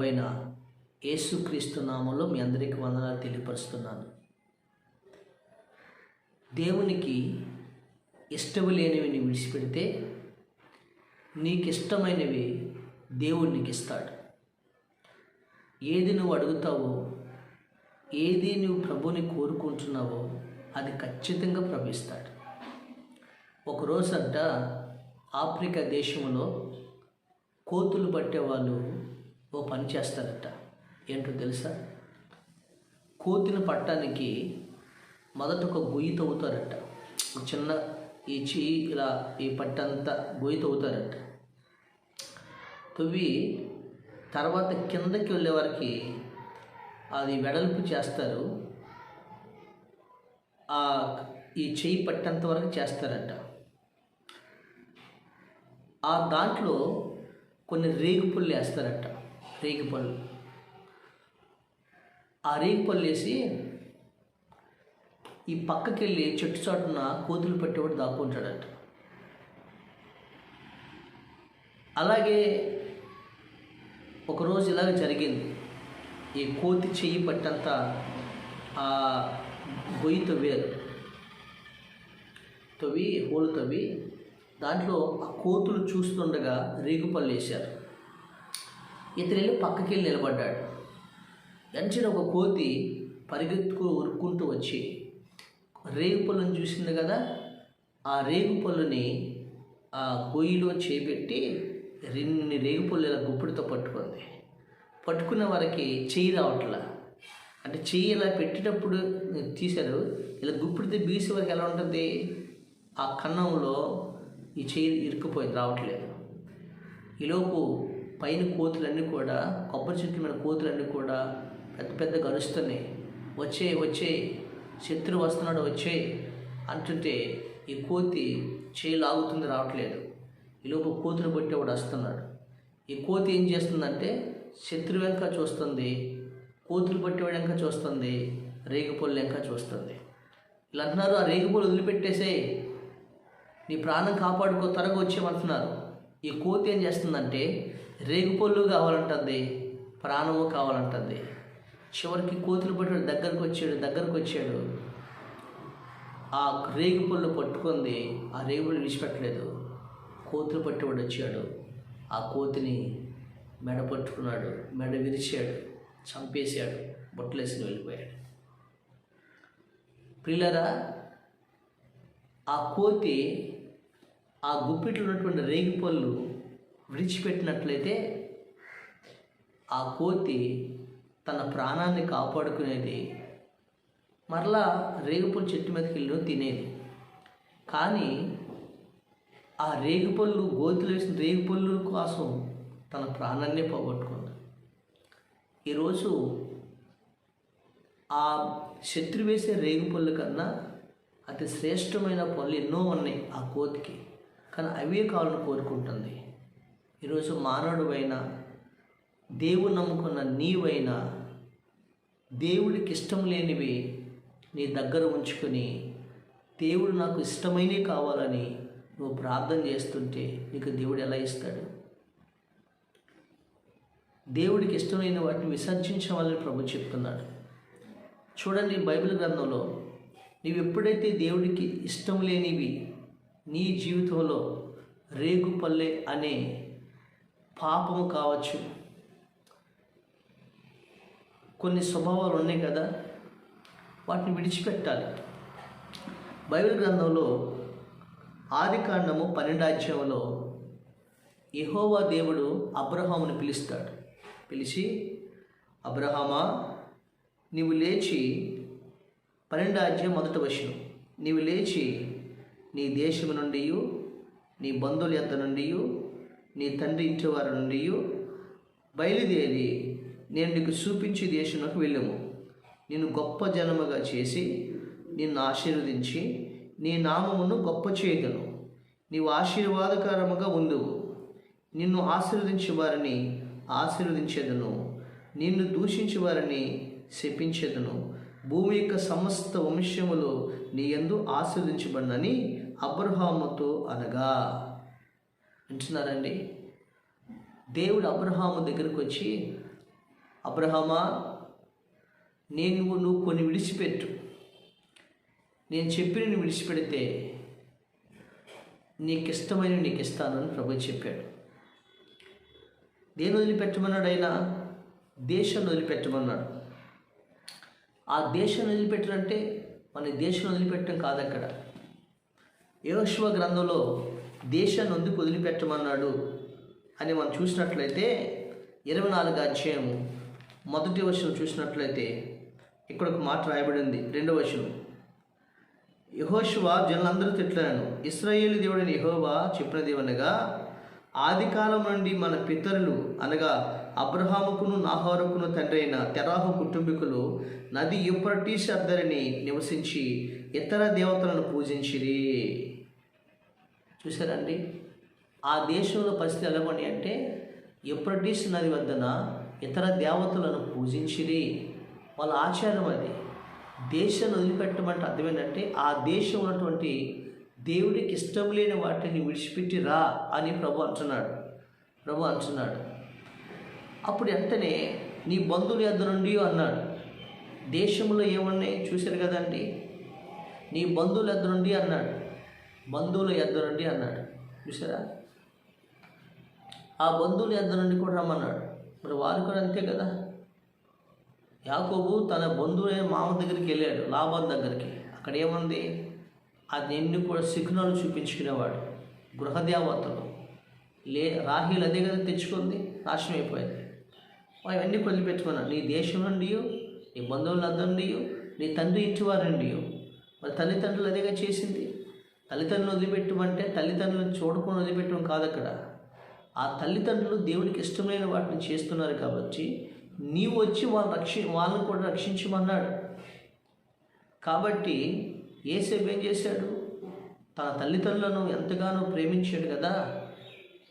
ప్రభు యేసుక్రీస్తు నామంలో మీ అందరికీ వందనాలు తెలియపరుస్తున్నాను. దేవునికి ఇష్టము లేనివి విడిచిపెడితే నీకు ఇష్టమైనవి దేవుడు నీకు ఇస్తాడు ఏది నువ్వు అడుగుతావో ఏది నువ్వు ప్రభుని కోరుకుంటున్నావో అది ఖచ్చితంగా ప్రభిస్తాడు ఒకరోజంట ఆఫ్రికా దేశంలో కోతులు పట్టే వాళ్ళు ఓ పని చేస్తారట ఏంటో తెలుసా? కోతిని పట్టడానికి మొదట ఒక గొయ్యి తవ్వుతారట. చిన్న ఈ చెయ్యి ఇలా ఈ పట్టంతా గొయ్యి తవ్వుతారట. తవ్వి తర్వాత కిందకి వెళ్ళే వారికి అది వెడల్పు చేస్తారు. ఆ ఈ చెయ్యి పట్టేంత వరకు చేస్తారట. ఆ దాంట్లో కొన్ని రేగుపళ్ళు వేస్తారట. రేగిపళ్ళు. ఆ రేగిపళ్ళు వేసి ఈ పక్కకి వెళ్ళి చెట్టు చాటున కోతులు పెట్టేవాడు దాక్కుంటాడట అలాగే ఒకరోజు ఇలాగ జరిగింది. ఈ కోతి చెయ్యి పట్టంత ఆ గొయ్యి తవ్వారు. తవ్వి హోలు తవ్వి దాంట్లో ఆ కోతులు చూస్తుండగా రేగుపళ్ళు వేశారు. ఇతను వెళ్ళి పక్కకి వెళ్ళి నిలబడ్డాడు. వెంటనే ఒక కోతి పరిగెత్తుకు ఉరుక్కుంటూ వచ్చి రేగుపళ్ళను చూసింది కదా? ఆ రేగు పళ్ళుని ఆ గొయ్యిలో చేపెట్టి రెండు రేగుపళ్ళు ఇలా గుప్పిడితో పట్టుకుంది. పట్టుకున్న వారికి చెయ్యి రావట్లా. అంటే చెయ్యి ఇలా పెట్టేటప్పుడు తీశారు. ఇలా గుప్పిడితే బీసే వరకు ఎలా ఉంటుంది? ఆ కన్నంలో ఈ చెయ్యి ఇరుక్కుపోయింది రావట్లేదు. ఈలోపు పైన కోతులన్నీ కూడా కొబ్బరి చెట్ల మీద కోతులన్నీ కూడా పెద్ద పెద్ద గరుస్తున్నాయి. వచ్చే వచ్చే శత్రువు వస్తున్నాడు వచ్చే అంటుంటే ఈ కోతి చేయి లాగుతుంది రావట్లేదు ఈలోపు కోతులు పట్టేవాడు వస్తున్నాడు. ఈ కోతి ఏం చేస్తుందంటే శత్రువు వెనక చూస్తుంది కోతులు పట్టేవాడు వెంక చూస్తుంది రేగిపొల్లు వెనక చూస్తుంది. ఇలా అంటున్నారు ఆ రేగిపొల్లు వదిలిపెట్టేసే నీ ప్రాణం కాపాడుకో త్వరగా వచ్చేమంటున్నారు ఈ కోతి ఏం చేస్తుందంటే రేగుపళ్ళు కావాలంటుంది ప్రాణము కావాలంటుంది. చివరికి కోతులు పట్టాడు దగ్గరకు వచ్చాడు దగ్గరకు వచ్చాడు. ఆ రేగుపళ్ళు పట్టుకుంది ఆ రేగుపళ్ళు విడిచిపెట్టలేదు. కోతులు పట్టేవాడు వచ్చాడు. ఆ కోతిని మెడ పట్టుకున్నాడు మెడ విరిచాడు చంపేశాడు బొట్టలేసి వెళ్ళిపోయాడు. ప్రిల్లరా ఆ కోతి ఆ గుప్పిట్లో ఉన్నటువంటి రేగిపళ్ళు విడిచిపెట్టినట్లయితే ఆ కోతి తన ప్రాణాన్ని కాపాడుకునేది మరలా రేగుపళ్ళు చెట్టు మీదకి వెళ్ళి తినేది. కానీ ఆ రేగుపళ్ళు గోతులు వేసిన రేగుపళ్ళు కోసం తన ప్రాణాన్నే పోగొట్టుకుంది. ఈరోజు ఆ శత్రు వేసే రేగుపళ్ళు కన్నా అతి శ్రేష్టమైన పనులు ఎన్నో ఉన్నాయి ఆ కోతికి. కానీ అవే కావాలని కోరుకుంటుంది? ఈరోజు మానవుడువైనా దేవుడు నమ్ముకున్న నీవైనా దేవుడికి ఇష్టం లేనివి నీ దగ్గర ఉంచుకొని దేవుడు నాకు ఇష్టమైనవి కావాలని నువ్వు ప్రార్థన చేస్తుంటే నీకు దేవుడు ఎలా ఇస్తాడు? దేవుడికి ఇష్టమైన వాటిని విసర్జించవాలని ప్రభు చెప్తున్నాడు. చూడండి బైబిల్ గ్రంథంలో నీవు ఎప్పుడైతే దేవుడికి ఇష్టం లేనివి నీ జీవితంలో రేగుపల్లె అనే పాపం కావచ్చు. కొన్ని స్వభావాలు ఉన్నాయి కదా వాటిని విడిచిపెట్టాలి. బైబిల్ గ్రంథంలో ఆదికాండము పన్నెండాధ్యాయంలో యహోవా దేవుడు అబ్రహాముని పిలుస్తాడు. పిలిచి అబ్రహామా నీవు లేచి పన్నెండాధ్యాయం మొదటి మొదట వచనం. నీవు లేచి నీ దేశము నుండి నీ బంధువుల యొద్ద నుండి నీ తండ్రి ఇంటి వారి నుండి బయలుదేరి నేను నీకు చూపించి దేశంలోకి వెళ్ళము. నిన్ను గొప్ప జనముగా చేసి నిన్ను ఆశీర్వదించి నీ నామమును గొప్ప చేయగలను నీవు ఆశీర్వాదకరముగా ఉందువు. నిన్ను ఆశీర్వదించే వారిని ఆశీర్వదించేదను. నిన్ను దూషించే వారిని శపించేదను. భూమి యొక్క సమస్త వంశములు నీ ఎందు ఆశీర్వదించబడినని అబ్రహాముతో అనగా. వింటున్నారండి దేవుడు అబ్రహాము దగ్గరకు వచ్చి అబ్రహమా నేను నువ్వు కొన్ని విడిచిపెట్టు. నేను చెప్పిన విడిచిపెడితే నీకు ఇష్టమైన నీకు ఇస్తానని ప్రభు చెప్పాడు. దేని వదిలిపెట్టమన్నాడు ఆయన? దేశం వదిలిపెట్టమన్నాడు. ఆ దేశం వదిలిపెట్టడంటే మన దేశం వదిలిపెట్టడం కాదు అక్కడ యోశువ గ్రంథంలో దేశాన్ని ఎందుకు వదిలిపెట్టమన్నాడు అని మనం చూసినట్లయితే ఇరవై నాలుగు అధ్యాయం మొదటి వర్షం చూసినట్లయితే ఇక్కడ ఒక మాట రాయబడింది. రెండవ వర్షం యహోశువ జనులందరూ తిట్లాను ఇస్రాయేలు దేవుడైన యహోవా చెప్పినదేమనగా ఆది కాలం నుండి మన పితరులు అనగా అబ్రహాముకును నాహారుకును తండ్రి అయిన తెరాహు కుటుంబీకులు నది యుప్రటీస్ అద్దరిని నివసించి ఇతర దేవతలను పూజించిరి. చూసారండి ఆ దేశంలో పరిస్థితి ఎలా అంటే ఎప్రటిస్ నది వద్దన ఇతర దేవతలను పూజించిరి. వాళ్ళ ఆచారం అది. దేశాన్ని వదిలిపెట్టమంటే అర్థం ఏంటంటే ఆ దేశం ఉన్నటువంటి దేవుడికి ఇష్టం లేని వాటిని విడిచిపెట్టి రా అని ప్రభు అంటున్నాడు. ప్రభు అంటున్నాడు. అప్పుడు వెంటనే నీ బంధువులు ఎద్దు నుండి అన్నాడు. దేశంలో ఏమున్నాయి? చూశారు కదండి. నీ బంధువులు ఎద్దు నుండి అన్నాడు. బంధువుల ఎద్దు నుండి అన్నాడు. చూసారా ఆ బంధువుల ఎద్దు నుండి కూడా రమ్మన్నాడు. మరి వారు కూడా అంతే కదా? యాకోబు తన బంధువులైన మామ దగ్గరికి వెళ్ళాడు లాభం దగ్గరికి. అక్కడ ఏముంది? అది ఎన్ని కూడా సిగ్నల్ చూపించుకునేవాడు గృహదేవతలు. లే రాహీలు అదే కదా తెచ్చుకుంది? నాశనం అయిపోయింది. అవన్నీ వదిలిపెట్టుకున్నాను నీ దేశం నుండి నీ బంధువులందరి నుండి నీ తండ్రి ఇంటి వారి నుండి మరి తల్లిదండ్రులు అదేగా చేసింది? తల్లిదండ్రులు వదిలిపెట్టమంటే తల్లిదండ్రులను చూడకుండా వదిలిపెట్టడం కాదు అక్కడ ఆ తల్లిదండ్రులు దేవునికి ఇష్టమైన వాటిని చేస్తున్నారు కాబట్టి నీవు వచ్చి వాళ్ళని రక్షి వాళ్ళని కూడా రక్షించమన్నాడు. కాబట్టి ఏసేపు ఏం చేశాడు? తన తల్లిదండ్రులను ఎంతగానో ప్రేమించాడు కదా.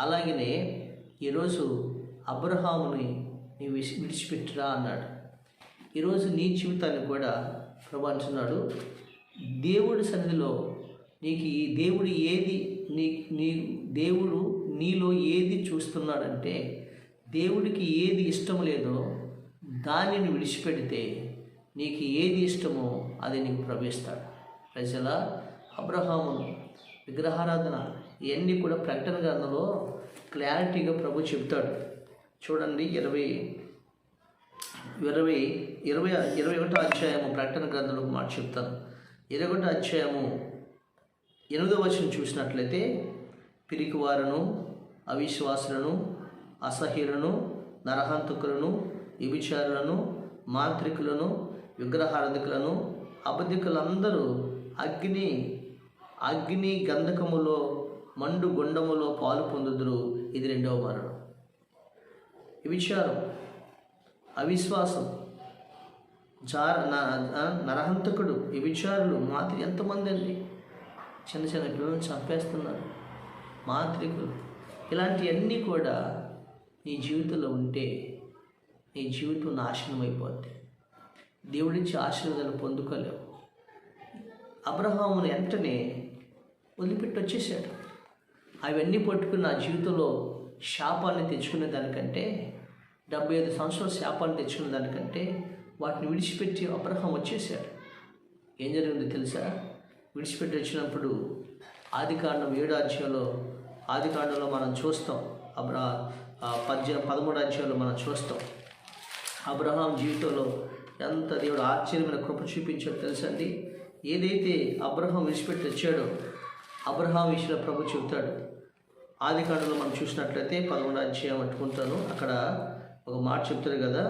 అలాగనే ఈరోజు అబ్రహాముని నీవు విడిచిపెట్టురా అన్నాడు. ఈరోజు నీ జీవితాన్ని కూడా ప్రభు అంటున్నాడు. దేవుడి సన్నిధిలో నీకు ఈ దేవుడు ఏది నీ నీ దేవుడు నీలో ఏది చూస్తున్నాడంటే దేవుడికి ఏది ఇష్టం లేదో దానిని విడిచిపెడితే నీకు ఏది ఇష్టమో అది నీకు ప్రవేశిస్తాడు. ప్రజల అబ్రహామును విగ్రహారాధన ఇవన్నీ కూడా ప్రకటన గ్రంథంలో క్లారిటీగా ప్రభు చెప్తాడు చూడండి ఇరవై ఇరవై ఇరవై ఇరవై ఒకటో అధ్యాయము ప్రకటన గ్రంథంలో మాట చెప్తాను. ఇరవై ఒకటో అధ్యాయము ఎనిమిదో వచనం చూసినట్లయితే పిరికివారును అవిశ్వాసులను అసహ్యులను నరహంతకులను విభిచారులను మాంత్రికులను విగ్రహారధికులను అబద్ధికులందరూ అగ్ని అగ్ని గంధకములో మండు గుండములో పాలు పొందుదురు. ఇది రెండవ మరణం. విచారం అవిశ్వాసం జార న- నరహంతకుడు విచారులు మాత్రం ఎంతమంది అండి? చిన్న చిన్న పిల్లలను చంపేస్తున్నారు. మాంత్రికులు. ఇలాంటివన్నీ కూడా నీ జీవితంలో ఉంటే నీ జీవితం నాశనం అయిపోద్ది నుంచి ఆశీర్వాదాలు పొందుకోలేవు. అబ్రహామును వెంటనే వదిలిపెట్టి వచ్చేసాడు. అవన్నీ పట్టుకుని నా జీవితంలో శాపాన్ని తెచ్చుకునే దానికంటే డెబ్బై ఐదు సంవత్సరాల శాపాన్ని తెచ్చుకునే దానికంటే వాటిని విడిచిపెట్టి అబ్రహం వచ్చేసాడు. ఏం జరిగిందో తెలుసా? విడిచిపెట్టి వచ్చినప్పుడు ఆది కాండం ఏడో అధ్యాయంలో ఆది కాండంలో మనం చూస్తాం. అబ్రా పద్య పదమూడు అధ్యాయంలో మనం చూస్తాం. అబ్రహాం జీవితంలో ఎంత దేవుడు ఆశ్చర్యమైన కృప చూపించాడు తెలుసండి ఏదైతే అబ్రహాం విడిచిపెట్టి వచ్చాడో అబ్రహాం విషయంలో ప్రభు చెబుతాడు. ఆది కాండంలో మనం చూసినట్లయితే పదమూడు అధ్యాయం పట్టుకుంటాను అక్కడ ఒక మాట చెప్తారు కదా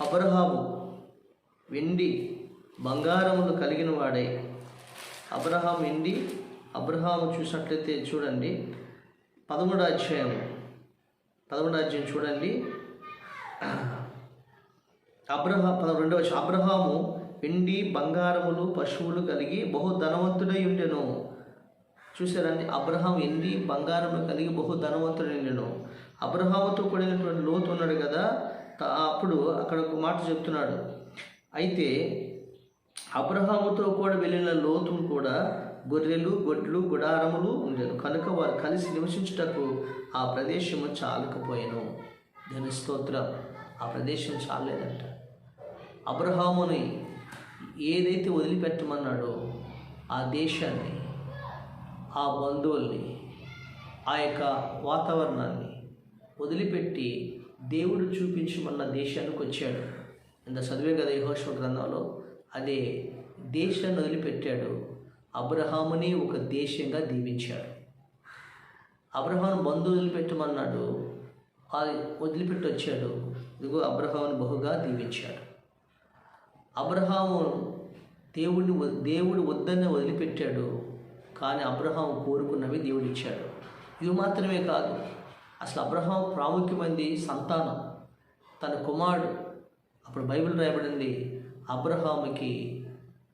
అబ్రహాము వెండి బంగారమును కలిగిన వాడే. అబ్రహాం వెండి అబ్రహాము చూసినట్లయితే చూడండి. పదమూడు అధ్యాయం పదమూడు అధ్యాయం చూడండి. అబ్రహా పదకొండవ వచనం. అబ్రహాము వెండి బంగారములు పశువులు కలిగి బహు ధనవంతుడై ఉండెను. చూసారండి అబ్రహాం వెండి బంగారములు కలిగి బహు ధనవంతుడై ఉండెను. అబ్రహాముతో కూడినటువంటి లోతు ఉన్నాడు కదా. అప్పుడు అక్కడ ఒక మాట చెప్తున్నాడు. అయితే అబ్రహాముతో కూడా వెళ్ళిన లోతును కూడా గొర్రెలు గొడ్లు గుడారములు ఉండేది కనుక వారు కలిసి నివసించుటకు ఆ ప్రదేశము చాలకపోయాను. దాని స్తోత్రం. ఆ ప్రదేశం చాలేదంట అబ్రహాముని ఏదైతే వదిలిపెట్టమన్నాడో ఆ దేశాన్ని ఆ బంధువుల్ని ఆ యొక్క వాతావరణాన్ని వదిలిపెట్టి దేవుడు చూపించమన్న దేశానికి వచ్చాడు. ఇంత చదివే కదా యెహోషువ గ్రంథంలో? అదే దేశాన్ని వదిలిపెట్టాడు. అబ్రహాముని ఒక దేశంగా దీవించాడు. అబ్రహాం బంధువు వదిలిపెట్టమన్నాడు. అది వదిలిపెట్టి వచ్చాడు ఇదిగో అబ్రహాముని బహుగా దీవించాడు. అబ్రహాము దేవుడిని దేవుడు వద్దనే వదిలిపెట్టాడు. కానీ అబ్రహాం కోరుకున్నవి దేవుడు ఇచ్చాడు ఇవి మాత్రమే కాదు అసలు అబ్రహాం ప్రాముఖ్యమైనది సంతానం. తన కుమారుడు అప్పుడు బైబిల్ రాయబడింది అబ్రహాముకి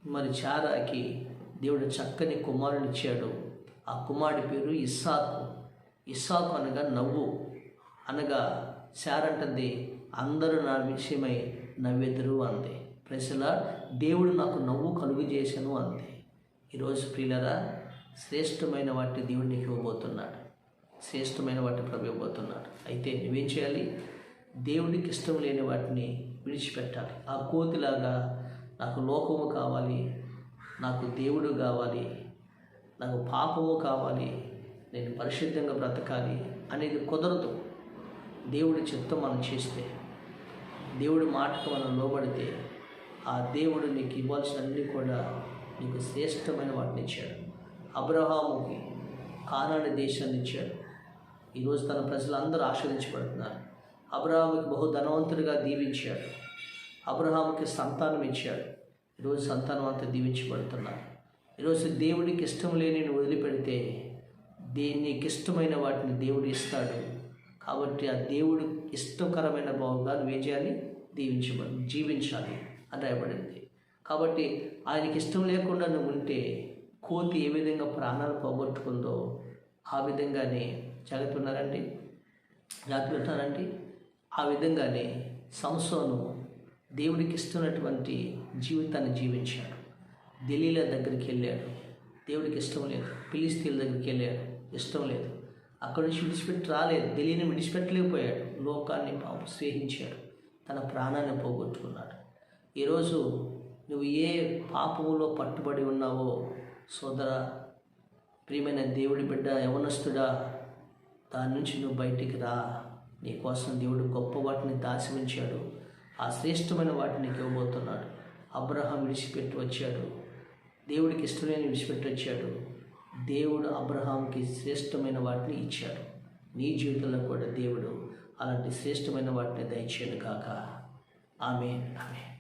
మరి చారాకి దేవుడు చక్కని కుమారుని ఇచ్చాడు ఆ కుమారుడి పేరు ఇస్సాకు. ఇస్సాకు అనగా నవ్వు. అనగా చారంటది అందరూ నా విషయమై నవ్వెదురు అంది. ప్రశ్న దేవుడు నాకు నవ్వు కలుగు చేశాను అంది. ఈరోజు ప్రియులరా శ్రేష్టమైన వాటి దేవుడు నీకు ఇవ్వబోతున్నాడు. శ్రేష్టమైన వాటి ప్రభు ఇవ్వబోతున్నాడు. అయితే నువ్వేం చేయాలి? దేవుడికి ఇష్టం లేని వాటిని విడిచిపెట్టాలి. ఆ కోతిలాగా నాకు లోకము కావాలి నాకు దేవుడు కావాలి నాకు పాపము కావాలి నేను పరిశుద్ధంగా బ్రతకాలి అనేది కుదరదు. దేవుడి చిత్తం మనం చేస్తే దేవుడి మాటకు మనం లోబడితే ఆ దేవుడు నీకు ఇవ్వాల్సిన అన్ని కూడా నీకు శ్రేష్టమైన వాటిని ఇచ్చాడు. అబ్రహాముకి కానాని దేశాన్ని ఇచ్చాడు. ఈరోజు తన ప్రజలందరూ ఆశ్రయించబడుతున్నారు. అబ్రహాముకి బహు ధనవంతుడిగా దీవించాడు. అబ్రహాముకి సంతానం ఇచ్చాడు. ఈరోజు సంతానం అంతా దీవించబడుతున్నారు. ఈరోజు దేవుడికి ఇష్టం లేని వదిలిపెడితే దేనికి నీకు ఇష్టమైన వాటిని దేవుడు ఇస్తాడు. కాబట్టి ఆ దేవుడు ఇష్టకరమైన బావుగా నువ్వేం చేయాలి దీవించబడి జీవించాలి అని రాయబడింది. కాబట్టి ఆయనకి ఇష్టం లేకుండా నువ్వు ఉంటే కోతి ఏ విధంగా ప్రాణాలు పోగొట్టుకుందో ఆ విధంగానే జాగ్రత్త ఉన్నారండి. జాగ్రత్త ఉంటారండి ఆ విధంగానే సంసోను దేవుడికి ఇస్తున్నటువంటి జీవితాన్ని జీవించాడు. ఢిల్లీల దగ్గరికి వెళ్ళాడు. దేవుడికి ఇష్టం లేదు. పిలిస్తీల దగ్గరికి వెళ్ళాడు. ఇష్టం లేదు. అక్కడి నుంచి విడిచిపెట్టి రాలేదు. ఢిల్లీని విడిచిపెట్టలేకపోయాడు. లోకాన్ని పాపం స్నేహించాడు. తన ప్రాణాన్ని పోగొట్టుకున్నాడు. ఈరోజు నువ్వు ఏ పాపములో పట్టుబడి ఉన్నావో సోదర ప్రియమైన దేవుడి బిడ్డ యవనస్తుడా దాని నుంచి నువ్వు బయటికి రా. నీకోసం దేవుడు గొప్ప వాటిని దాచి ఉంచాడు ఆ శ్రేష్టమైన వాటిని ఇవ్వబోతున్నాడు. అబ్రహాం విడిచిపెట్టి వచ్చాడు. దేవుడికి ఇష్టమైన విడిచిపెట్టి వచ్చాడు. దేవుడు అబ్రహాంకి శ్రేష్టమైన వాటిని ఇచ్చాడు. నీ జీవితంలో కూడా దేవుడు అలాంటి శ్రేష్టమైన వాటిని దయచేయను కాక ఆమె ఆమె